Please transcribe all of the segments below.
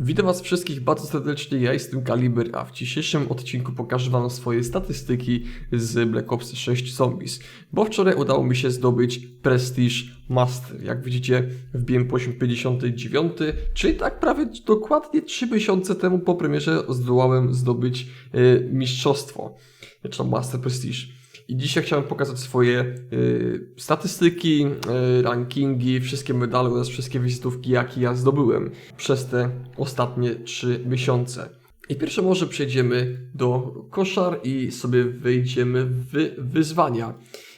Witam Was wszystkich bardzo serdecznie, ja jestem Kaliber, a w dzisiejszym odcinku pokażę Wam swoje statystyki z Black Ops 6 Zombies, bo wczoraj udało mi się zdobyć Prestige Master. Jak widzicie, wbiłem poziom 59, czyli tak prawie dokładnie 3 miesiące temu po premierze zdołałem zdobyć e, mistrzostwo, czy tam Master Prestige. I dzisiaj chciałem pokazać swoje y, statystyki, y, rankingi, wszystkie medale oraz wszystkie wizytówki, jakie ja zdobyłem przez te ostatnie 3 miesiące. I pierwsze może przejdziemy do koszar i sobie wejdziemy w wyzwania.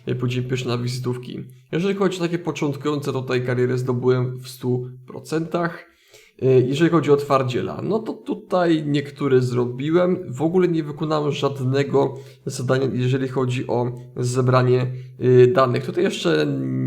Y, Pójdziemy pierwsze na wizytówki. Jeżeli chodzi o takie początkujące, to tej karierę zdobyłem w 100%. Y, Jeżeli chodzi o twardziela, no to tutaj niektóre zrobiłem. W ogóle nie wykonałem żadnego zadania, jeżeli chodzi o zebranie y, danych. Tutaj jeszcze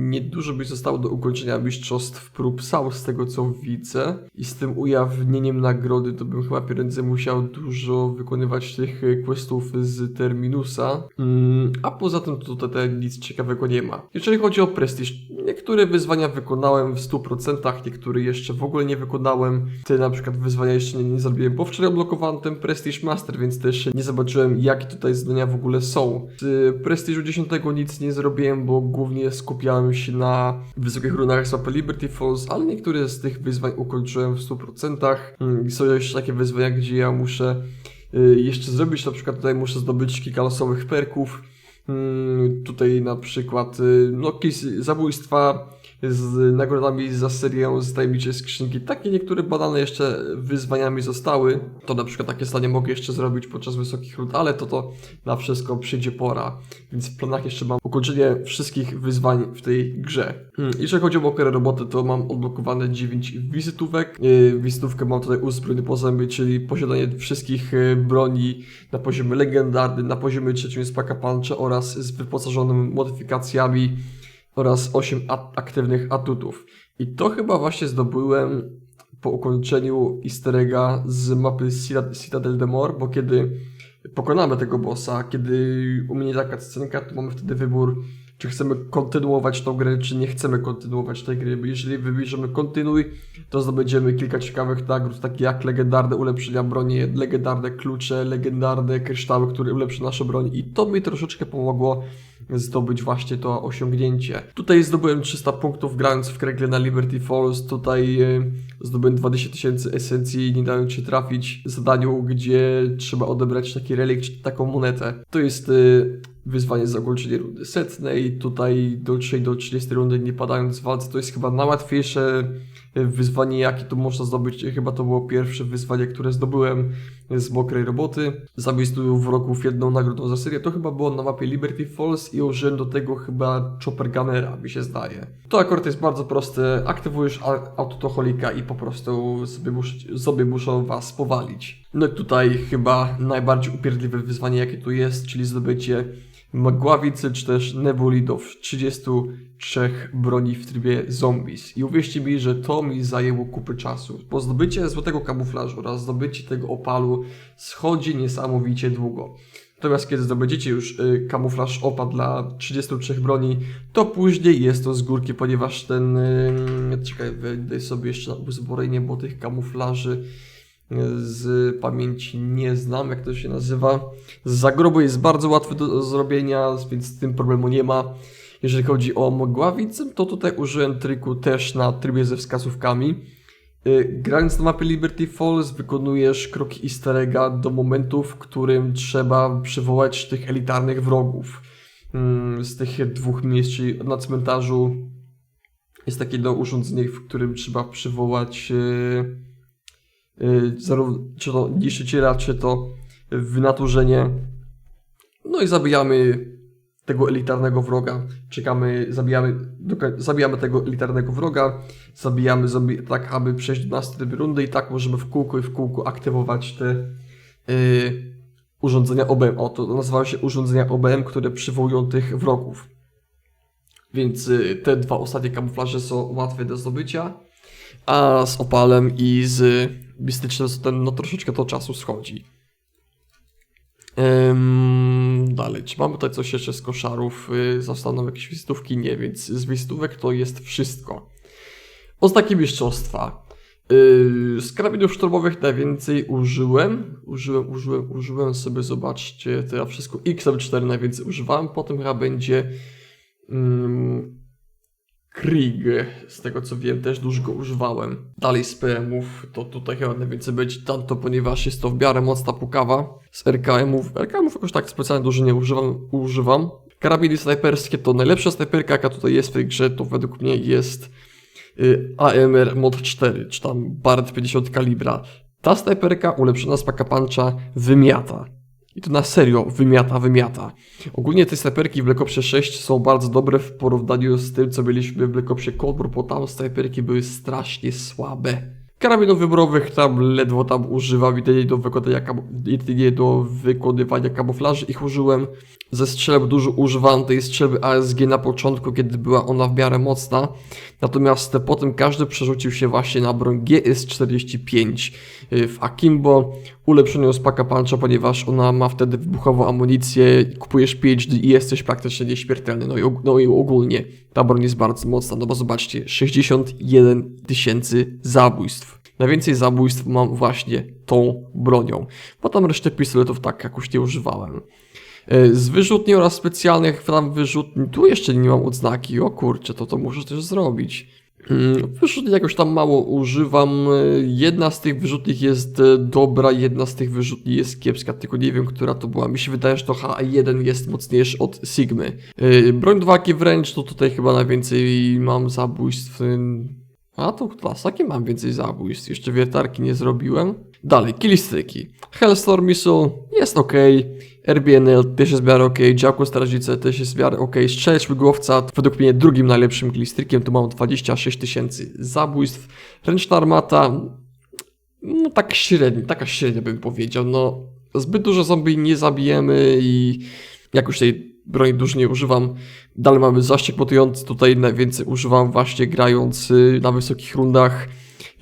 niedużo by zostało do ukończenia mistrzostw prób SAU, z tego co widzę. I z tym ujawnieniem nagrody to bym chyba prędzej musiał dużo wykonywać tych y, questów z Terminusa. Mm, a poza tym tutaj nic ciekawego nie ma. Jeżeli chodzi o prestiż, niektóre wyzwania wykonałem w 100%, niektóre jeszcze w ogóle nie wykonałem. Te na przykład wyzwania jeszcze nie, nie zrobiłem, bo wczoraj odblokowałem ten Prestige Master, więc też nie zobaczyłem jakie tutaj zadania w ogóle są. Z Prestiżu 10 nic nie zrobiłem, bo głównie skupiałem się na wysokich runach z Liberty Falls, ale niektóre z tych wyzwań ukończyłem w 100%. Mm, są jeszcze takie wyzwania, gdzie ja muszę y, jeszcze zrobić, na przykład tutaj muszę zdobyć kilka losowych perków. Mm, Tutaj na przykład y, no, zabójstwa z nagrodami za serię z tajemniczej skrzynki. Takie niektóre badane jeszcze wyzwaniami zostały. To na przykład takie stanie mogę jeszcze zrobić podczas wysokich rund, ale to to na wszystko przyjdzie pora. Więc w planach jeszcze mam ukończenie wszystkich wyzwań w tej grze. Hmm, Jeżeli chodzi o mokre roboty, to mam odblokowane 9 wizytówek. Yy, Wizytówkę mam tutaj uzbrojony po zęby, czyli posiadanie wszystkich yy, broni na poziomie legendarny, na poziomie trzecim z Paka Puncha oraz z wyposażonym modyfikacjami oraz 8 at- aktywnych atutów. I to chyba właśnie zdobyłem po ukończeniu easter egga z mapy Cita- Citadel de Mor, bo kiedy pokonamy tego bossa, kiedy u mnie taka scenka, to mamy wtedy wybór, czy chcemy kontynuować tą grę, czy nie chcemy kontynuować tej gry. Jeżeli wybierzemy kontynuuj, to zdobędziemy kilka ciekawych nagród, takie jak legendarne ulepszenia broni, legendarne klucze, legendarne kryształy, które ulepszą nasze broni. I to mi troszeczkę pomogło zdobyć właśnie to osiągnięcie. Tutaj zdobyłem 300 punktów grając w Kregle na Liberty Falls, tutaj e, zdobyłem 20 tysięcy esencji, nie dając się trafić zadaniu, gdzie trzeba odebrać taki relikt, taką monetę. To jest e, wyzwanie za ukończenie rundy setnej, tutaj do 3 do 30 rundy nie padając walce, to jest chyba najłatwiejsze e, wyzwanie, jakie tu można zdobyć. Chyba to było pierwsze wyzwanie, które zdobyłem z mokrej roboty. Zabójstwo wrogów jedną nagrodą za serię. To chyba było na mapie Liberty Falls i użyłem do tego chyba Chopper Gunnera, mi się zdaje. To akurat jest bardzo proste. Aktywujesz a- autoholika i po prostu sobie, mus- sobie muszą was powalić. No i tutaj chyba najbardziej upierdliwe wyzwanie, jakie tu jest, czyli zdobycie Mgławicy czy też Nebuli do 33 broni w trybie zombies. I uwierzcie mi, że to mi zajęło kupy czasu, bo zdobycie złotego kamuflażu oraz zdobycie tego opalu schodzi niesamowicie długo. Natomiast kiedy zdobędziecie już y, kamuflaż opa dla 33 broni, to później jest to z górki, ponieważ ten... Y, czekaj, wejdę sobie jeszcze na uzbrojenie, bo tych kamuflaży z pamięci nie znam, jak to się nazywa. Z zagrobu jest bardzo łatwy do zrobienia, więc z tym problemu nie ma. Jeżeli chodzi o mgławicę, to tutaj użyłem triku też na trybie ze wskazówkami. Y, Grając na mapie Liberty Falls wykonujesz kroki easter egga do momentu, w którym trzeba przywołać tych elitarnych wrogów. Mm, Z tych dwóch miejsc, czyli na cmentarzu jest takie jedno urządzenie, w którym trzeba przywołać y, zarówno czy to niszczyciela, czy to wynaturzenie. No i zabijamy tego elitarnego wroga. Czekamy, zabijamy, zabijamy tego elitarnego wroga, zabijamy zombie tak, aby przejść do następnej rundy i tak możemy w kółko i w kółko aktywować te y, urządzenia OBM. O, to nazywają się urządzenia OBM, które przywołują tych wrogów. Więc y, te dwa ostatnie kamuflaże są łatwe do zdobycia, a z opalem i z mistycznym ten, no troszeczkę to czasu schodzi. Dalej, czy mamy tutaj coś jeszcze z koszarów? Yy, zostaną jakieś wizytówki? Nie, więc z wizytówek to jest wszystko. Ostatnie mistrzostwa. Yy, z karabinów szturmowych najwięcej użyłem. Użyłem, użyłem, użyłem sobie, zobaczcie, teraz wszystko. XM4 najwięcej używałem, potem chyba będzie mm, Krieg, z tego co wiem, też dużo go używałem. Dalej z PM-ów, to tutaj chyba najwięcej będzie Tanto, ponieważ jest to w miarę mocna pukawa. Z RKM-ów, RKM-ów jakoś tak specjalnie dużo nie używam. używam. Karabiny snajperskie to najlepsza snajperka, jaka tutaj jest w tej grze, to według mnie jest y, AMR Mod 4, czy tam Barrett 50 kalibra. Ta snajperka ulepszona z Paka Puncha wymiata. I to na serio wymiata, wymiata. Ogólnie te snajperki w Black Opsie 6 są bardzo dobre w porównaniu z tym, co mieliśmy w Black Opsie Cold War, bo tam snajperki były strasznie słabe. Karabinów wyborowych tam ledwo tam używam, jedynie do jedynie do wykonywania kamuflaży ich użyłem. Ze strzelb dużo używam tej strzelby ASG na początku, kiedy była ona w miarę mocna. Natomiast potem każdy przerzucił się właśnie na broń GS45 y, w Akimbo, ulepszoną z Paka Puncha, ponieważ ona ma wtedy wybuchową amunicję, kupujesz PhD i jesteś praktycznie nieśmiertelny. No i, no i ogólnie ta broń jest bardzo mocna, no bo zobaczcie, 61 tysięcy zabójstw. Najwięcej zabójstw mam właśnie tą bronią, bo tam resztę pistoletów tak jakoś nie używałem. E, Z wyrzutni oraz specjalnych tam wyrzutni, tu jeszcze nie mam odznaki, o kurczę, to to muszę też zrobić. Mm, Wyrzutni jakoś tam mało używam, jedna z tych wyrzutni jest e, dobra, jedna z tych wyrzutni jest kiepska, tylko nie wiem, która to była. Mi się wydaje, że to H1 jest mocniejszy od Sigmy. E, Broń dwaki wręcz, to tutaj chyba najwięcej mam zabójstw. A to klasaki mam więcej zabójstw, jeszcze wiertarki nie zrobiłem. Dalej, kilistryki. Hellstorm Missile jest ok. RBNL też jest w ok. Działko Strażnice też jest w miarę ok. Strzelec Łygłowca, według mnie drugim najlepszym kilistrykiem, tu mam 26 tysięcy zabójstw. Ręczna armata, no tak średnio, taka średnia bym powiedział. No, zbyt dużo zombie nie zabijemy i jakoś tej broni dużo nie używam. Dalej mamy zaszczyt motujący, tutaj najwięcej używam właśnie grając y, na wysokich rundach.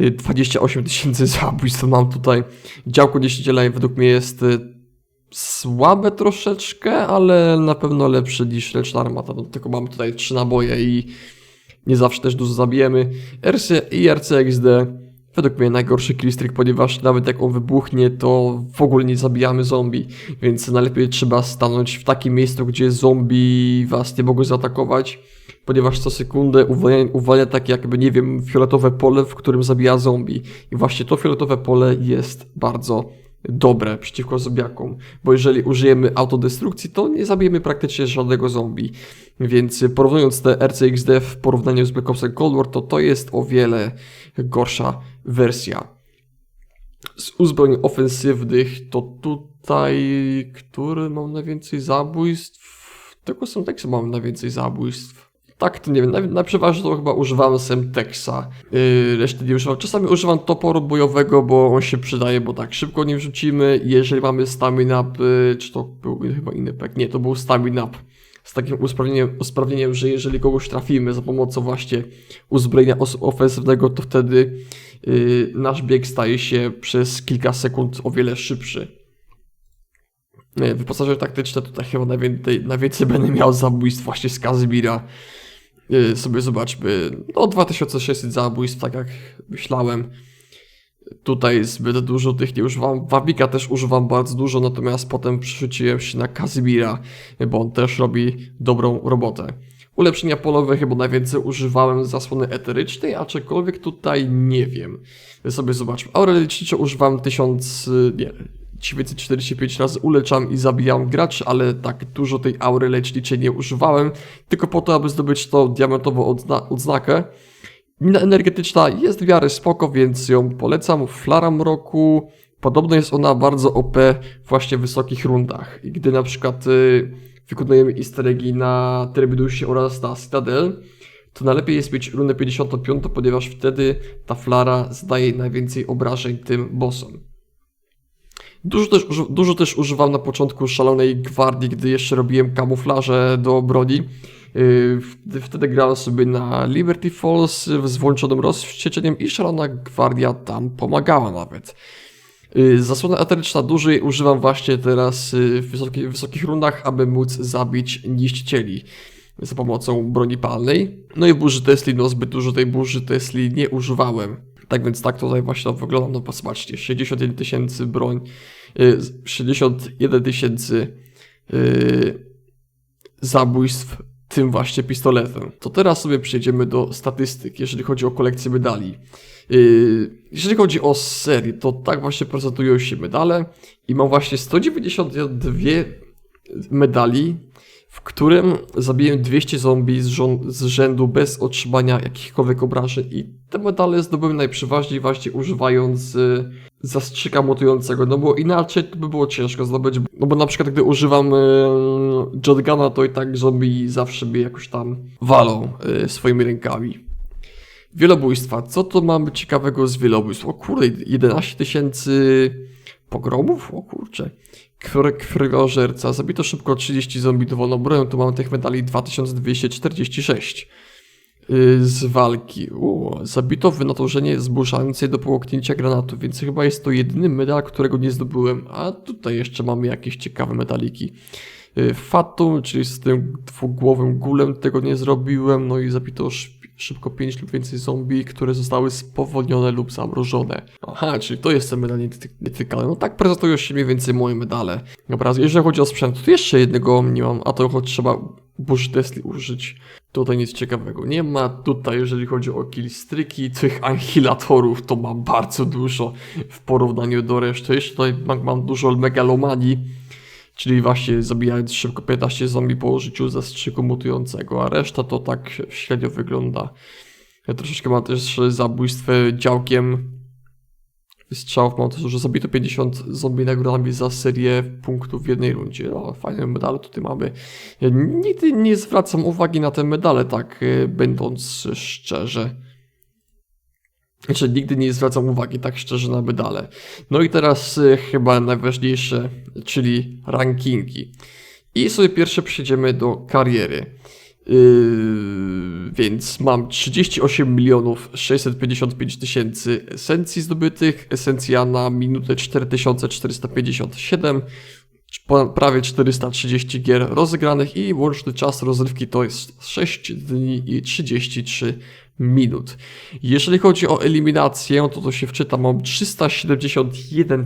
Y, 28 tysięcy zabójstw mam tutaj. Działko niszczyciela według mnie jest y, słabe troszeczkę, ale na pewno lepsze niż ręczna armata. No, tylko mamy tutaj trzy naboje i nie zawsze też dużo zabijemy. RC i RCXD według mnie najgorszy killstreak, ponieważ nawet jak on wybuchnie, to w ogóle nie zabijamy zombie, więc najlepiej trzeba stanąć w takim miejscu, gdzie zombie was nie mogą zaatakować, ponieważ co sekundę uwalnia, uwalnia takie jakby, nie wiem, fioletowe pole, w którym zabija zombie. I właśnie to fioletowe pole jest bardzo dobre przeciwko zombiakom, bo jeżeli użyjemy autodestrukcji, to nie zabijemy praktycznie żadnego zombie. Więc porównując te RCXD w porównaniu z Black Ops Cold War, to to jest o wiele gorsza wersja. Z uzbrojeń ofensywnych to tutaj, który mam najwięcej zabójstw? Tylko Semtexa mam najwięcej zabójstw. Tak, to nie wiem, na, na przeważnie to chyba używam Semtexa. Yy, reszty nie używam. Czasami używam toporu bojowego, bo on się przydaje, bo tak szybko nie wrzucimy. Jeżeli mamy stamina yy, czy to był chyba inny pek? Nie, to był stamina z takim usprawnieniem, usprawnieniem, że jeżeli kogoś trafimy za pomocą właśnie uzbrojenia ofensywnego, to wtedy nasz bieg staje się przez kilka sekund o wiele szybszy. Yy, Wyposażenie taktyczne tutaj chyba najwięcej, najwięcej będę miał zabójstw właśnie z Kazimira. Yy, sobie zobaczmy, no 2600 zabójstw, tak jak myślałem. Tutaj zbyt dużo tych nie używam. Wabika też używam bardzo dużo, natomiast potem przerzuciłem się na Kazimira, bo on też robi dobrą robotę. Ulepszenia polowe chyba najwięcej używałem zasłony eterycznej, aczkolwiek tutaj nie wiem. Sobie zobaczmy. Aurę leczniczą używam 1000, y, nie, 945 razy uleczam i zabijam graczy, ale tak dużo tej aury leczniczej nie używałem, tylko po to, aby zdobyć tą diamentową odzna odznakę. Mina energetyczna jest w miarę spoko, więc ją polecam. Flara Mroku, podobno jest ona bardzo OP właśnie w wysokich rundach. I gdy na przykład y, wykonujemy easter eggi na Terminusie oraz na Citadel, to najlepiej jest mieć runę 55, ponieważ wtedy ta flara zdaje najwięcej obrażeń tym bossom. Dużo też, dużo też używam na początku szalonej gwardii, gdy jeszcze robiłem kamuflaże do broni. Yy, wtedy- grałem sobie na Liberty Falls z włączonym rozwścieczeniem i szalona gwardia tam pomagała nawet. Yy, Zasłona eteryczna dużej używam właśnie teraz yy, w wysoki, wysokich rundach, aby móc zabić niszczycieli za pomocą broni palnej. No i burzy Tesli, no zbyt dużo tej burzy Tesli nie używałem. Tak więc tak tutaj właśnie to wygląda, no zobaczcie, 61 tysięcy broń, y, 61 tysięcy y, zabójstw tym właśnie pistoletem. To teraz sobie przejdziemy do statystyk, jeżeli chodzi o kolekcję medali. Yy, Jeżeli chodzi o serię, to tak właśnie prezentują się medale i mam właśnie 192 medali, w którym zabiłem 200 zombie z, z rzędu bez otrzymania jakichkolwiek obrażeń i te medale zdobyłem najprzeważniej właśnie używając y, zastrzyka mutującego, no bo inaczej to by było ciężko zdobyć, no bo na przykład gdy używam y, shotguna, to i tak zombie zawsze mnie jakoś tam walą y, swoimi rękami. Wielobójstwa. Co to mamy ciekawego z wielobójstw? O kurde, 11 tysięcy pogromów? O kurcze. Krw- Krwiożerca. Zabito szybko 30 zombie dowolną. Tu mamy tych medali 2246. Yy, Z walki. U, zabito wynaturzenie zburzającej do połknięcia granatu, więc chyba jest to jedyny medal, którego nie zdobyłem. A tutaj jeszcze mamy jakieś ciekawe medaliki. Yy, Fatum, czyli z tym dwugłowym gulem tego nie zrobiłem. No i zabito szybko 5 lub więcej zombie, które zostały spowolnione lub zamrożone. Aha, czyli to jest ten medal niety- nietykalny. No tak prezentują się mniej więcej moje medale. Dobra, jeżeli chodzi o sprzęt, to jeszcze jednego nie mam, a to choć trzeba Bush Tesla użyć. Tutaj nic ciekawego nie ma. Tutaj, jeżeli chodzi o killstreaki, tych anihilatorów, to mam bardzo dużo w porównaniu do reszty. Jeszcze tutaj mam, mam dużo megalomanii, czyli właśnie zabijając szybko 15 zombie po użyciu zastrzyku mutującego, a reszta to tak średnio wygląda. Ja troszeczkę mam też zabójstwo działkiem strzałów, mam też, że zabito 50 zombie nagrodami za serię punktów w jednej rundzie. O, fajne medale tutaj mamy. Ja nigdy nie zwracam uwagi na te medale, tak y, będąc szczerze. Znaczy, nigdy nie zwracam uwagi tak szczerze na medale. No i teraz y, chyba najważniejsze, czyli rankingi. I sobie pierwsze przejdziemy do kariery. Yy, więc mam 38 milionów 655 tysięcy esencji zdobytych, esencja na minutę 4457, po- prawie 430 gier rozegranych i łączny czas rozrywki to jest 6 dni i 33 minut. Jeżeli chodzi o eliminację, to to się wczyta, mam 371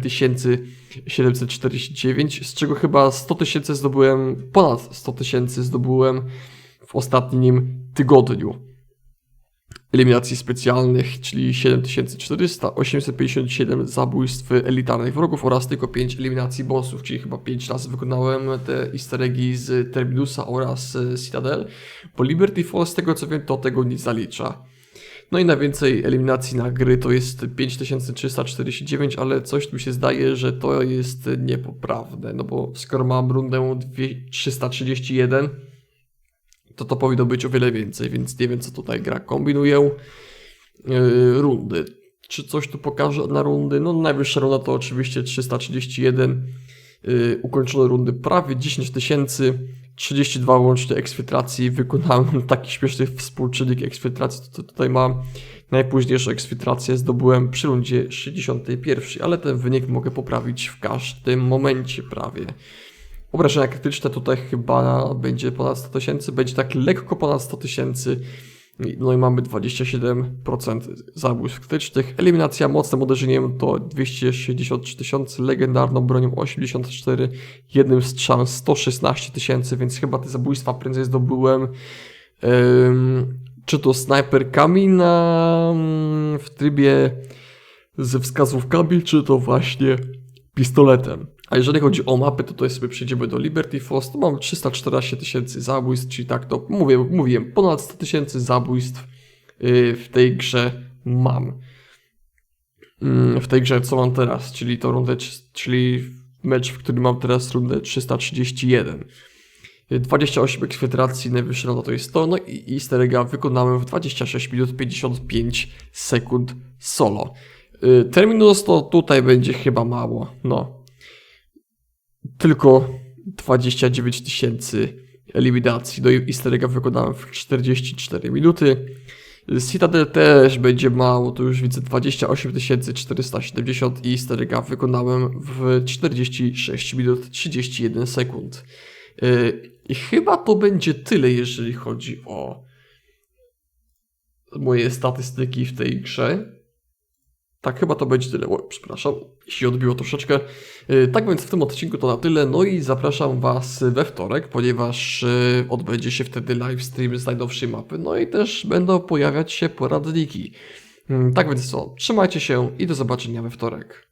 749, z czego chyba 100 tysięcy zdobyłem, ponad 100 tysięcy zdobyłem w ostatnim tygodniu. Eliminacji specjalnych, czyli 7400, 857 zabójstw elitarnych wrogów oraz tylko 5 eliminacji bossów, czyli chyba 5 razy wykonałem te easter eggi z Terminusa oraz Citadel, bo Liberty Falls, z tego co wiem, to tego nie zalicza. No i najwięcej eliminacji na gry to jest 5349, ale coś mi się zdaje, że to jest niepoprawne, no bo skoro mam rundę 200 331, to to powinno być o wiele więcej, więc nie wiem co tutaj gra kombinuje. Yy, rundy. Czy coś tu pokaże na rundy? No najwyższa runda to oczywiście 331. Yy, ukończone rundy prawie 10 tysięcy. 32 łącznie eksfiltracji. Wykonałem taki śmieszny współczynnik eksfiltracji. To tutaj mam najpóźniejszą eksfiltrację zdobyłem przy rundzie 61, ale ten wynik mogę poprawić w każdym momencie prawie. Obrażenia krytyczne tutaj chyba będzie ponad 100 tysięcy, będzie tak lekko ponad 100 tysięcy. No i mamy 27% zabójstw krytycznych. Eliminacja mocnym uderzeniem to 263 tysiące, legendarną bronią 84, jednym strzałem 116 tysięcy, więc chyba te zabójstwa prędzej zdobyłem em, czy to snajperkami na, mm, w trybie ze wskazówkami, czy to właśnie pistoletem. A jeżeli chodzi o mapy, to tutaj sobie przejdziemy do Liberty Falls, to mamy 314 tysięcy zabójstw, czyli tak to mówię, mówiłem, ponad 100 tysięcy zabójstw yy, w tej grze mam. Mm, W tej grze co mam teraz, czyli to rundę, czyli mecz, w którym mam teraz rundę 331. 28 eksfederacji, najwyższa runda to jest to, no i easter egga wykonałem w 26 minut 55 sekund solo. Yy, Terminus to tutaj będzie chyba mało, no. Tylko 29 tysięcy eliminacji, no i easter wykonałem w 44 minuty. Citadel też będzie mało, to już widzę 28 470 i easter wykonałem w 46 minut 31 sekund. Yy, I chyba to będzie tyle, jeżeli chodzi o moje statystyki w tej grze. Tak, chyba to będzie tyle. O, przepraszam, się odbiło troszeczkę. Yy, Tak więc w tym odcinku to na tyle. No i zapraszam Was we wtorek, ponieważ yy, odbędzie się wtedy livestream z najnowszej mapy. No i też będą pojawiać się poradniki. Yy, Tak więc co, trzymajcie się i do zobaczenia we wtorek.